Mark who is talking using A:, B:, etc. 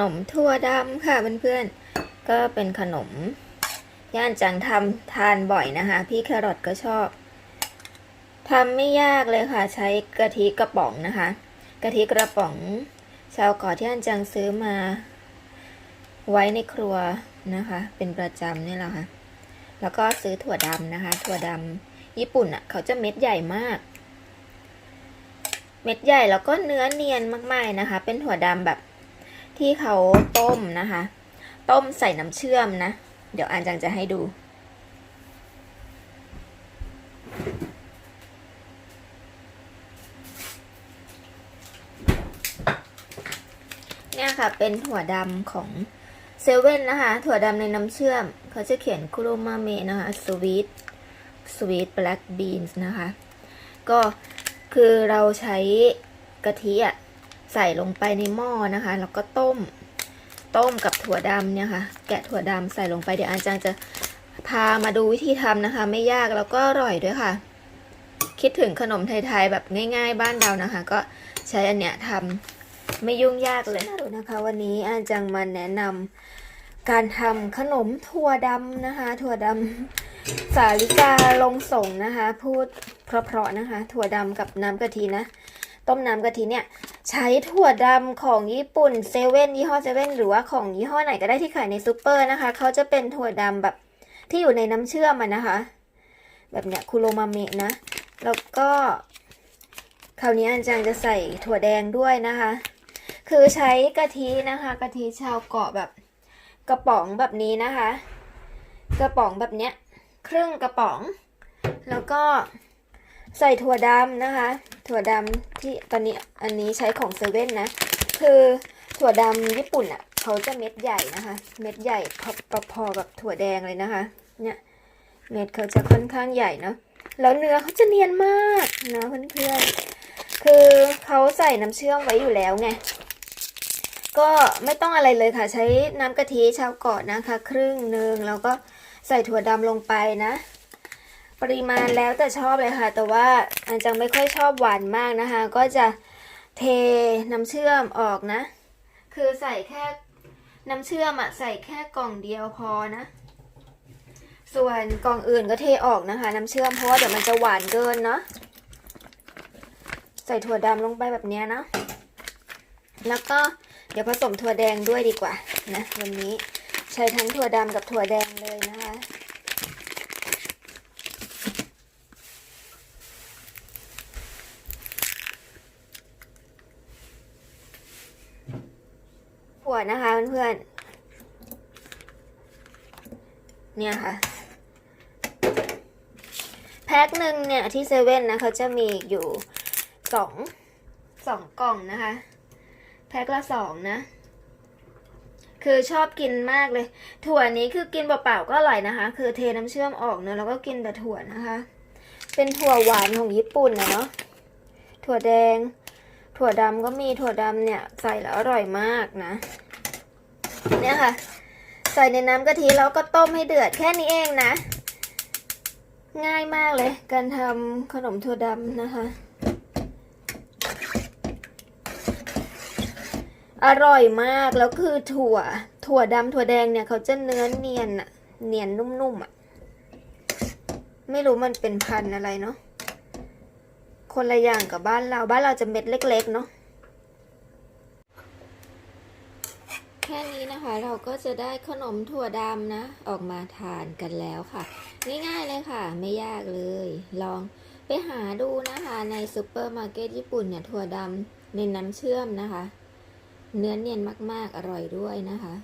A: นมถั่วดำค่ะเพื่อนๆ ก็เป็นขนม ย่านจังทำทานบ่อยนะคะ พี่แครอทก็ชอบทำไม่ยากเลยค่ะ ใช้กะทิกระป๋องนะคะ กะทิกระป๋อง ชาวเกาะที่อันจังซื้อมา ไว้ในครัวนะคะ เป็นประจำนี่แหละค่ะ แล้วก็ซื้อถั่วดำนะคะ ถั่วดำญี่ปุ่นอะ เขาจะเม็ดใหญ่มาก เม็ดใหญ่แล้วก็เนื้อเนียนมากๆนะคะ เป็นถั่วดำแบบ ที่เขาต้มนะคะ ต้มใส่น้ำเชื่อมนะ เดี๋ยวอันจังจะให้ดู เนี่ยค่ะเป็นถั่วดำของเซเว่นนะคะ ถั่วดำในน้ำเชื่อม เขาจะเขียนคุโรมาเมนะคะสวีทสวีทแบล็กบีนส์นะคะ ก็คือเราใช้กะทิอะ ใส่ลงไปในหม้อนะคะ แล้วก็ต้มต้มกับถั่วดำเนี่ยค่ะ แกะถั่วดำใส่ลงไปเดี๋ยวอาจารย์จะพามาดูวิธีทำนะคะ ไม่ยากแล้วก็อร่อยด้วยค่ะ คิดถึงขนมไทยๆแบบง่าย ๆ บ้านเรานะคะ ก็ใช้อันเนี้ยทำไม่ยุ่งยากเลยนะดูนะคะ วันนี้อาจารย์มาแนะนำการทำขนมถั่วดำนะคะ ถั่วดำสาลิกาลงส่งนะคะ พูดเพราะๆนะคะ ถั่วดำกับน้ำกะทินะ ต้มน้ำกะทิเนี่ยใช้ถั่วดำของญี่ปุ่นเซเว่นยี่ห้อเซเว่นหรือว่าของยี่ห้อไหนก็ได้ที่ขายในซูเปอร์นะคะ เขาจะเป็นถั่วดำแบบที่อยู่ในน้ำเชื่อมอะนะคะ แบบเนี้ยคุโรมาเมะนะ แล้วก็คราวนี้อันจังจะใส่ถั่วแดงด้วยนะคะ คือใช้กะทินะคะกะทิชาวเกาะแบบกระป๋องแบบนี้นะคะ กระป๋องแบบเนี้ยครึ่งกระป๋อง แล้วก็ใส่ถั่วดำนะคะ ถั่วดำที่ตอนนี้อันนี้ใช้ของเซเว่นนะ คือถั่วดำญี่ปุ่นอะเขาจะเม็ดใหญ่นะคะ เม็ดใหญ่พอพอๆกับถั่วแดงเลยนะคะ เนี่ยเม็ดเขาจะค่อนข้างใหญ่เนาะแล้วเนื้อเขาจะเนียนมากนะเพื่อนๆ คือเขาใส่น้ำเชื่อมไว้อยู่แล้วไง ก็ไม่ต้องอะไรเลยค่ะ ใช้น้ำกะทิชาวเกาะนะคะ ครึ่งหนึ่งแล้วก็ใส่ถั่วดำลงไปนะ ปริมาณแล้วแต่ชอบเลยค่ะ แต่ว่าอันจังไม่ค่อยชอบหวานมากนะคะ ก็จะเทน้ำเชื่อมออกนะ คือใส่แค่น้ำเชื่อมอะใส่แค่กล่องเดียวพอนะ ส่วนกล่องอื่นก็เทออกนะคะ น้ำเชื่อมเพราะว่าเดี๋ยวมันจะหวานเกินเนาะใส่ถั่วดำลงไปแบบนี้นะ แล้วก็เดี๋ยวผสมถั่วแดงด้วยดีกว่านะวันนี้ใช้ทั้งถั่วดำกับถั่วแดงเลยนะ คะถั่วนะคะเพื่อนๆ เนี่ยค่ะ แพ็คหนึ่งเนี่ยที่เซเว่นนะเขาจะมีอยู่สองสองกล่องนะคะ แพ็คละสองนะ คือชอบกินมากเลย ถั่วนี้คือกินเปล่าๆก็อร่อยนะคะ คือเทน้ำเชื่อมออกเนอะแล้วก็กินแต่ถั่วนะคะ เป็นถั่วหวานของญี่ปุ่นนะเนาะ ถั่วแดงถั่วดำก็มีถั่วดำเนี่ย ใส่แล้วอร่อยมากนะ เนี่ยค่ะ ใส่ในน้ำกะทิแล้วก็ต้มให้เดือดแค่นี้เองนะ ง่ายมากเลย การทำขนมถั่วดำนะคะ อร่อยมากแล้วคือถั่ว ถั่วดำถั่วแดงเนี่ยเขาจะเนื้อเนียนอะเนียนนุ่มๆอะไม่รู้มันเป็นพันอะไรเนาะคนละอย่างกับบ้านเราบ้านเราจะเม็ดเล็ก ๆ เนาะ แค่นี้นะคะเราก็จะได้ขนมถั่วดำนะ ออกมาทานกันแล้วค่ะ ง่ายๆเลยค่ะ ไม่ยากเลย ลองไปหาดูนะคะในซูเปอร์มาร์เก็ตญี่ปุ่นเนี่ยถั่วดำในน้ำเชื่อมนะคะ เนื้อเนียนมากๆอร่อยด้วยนะคะ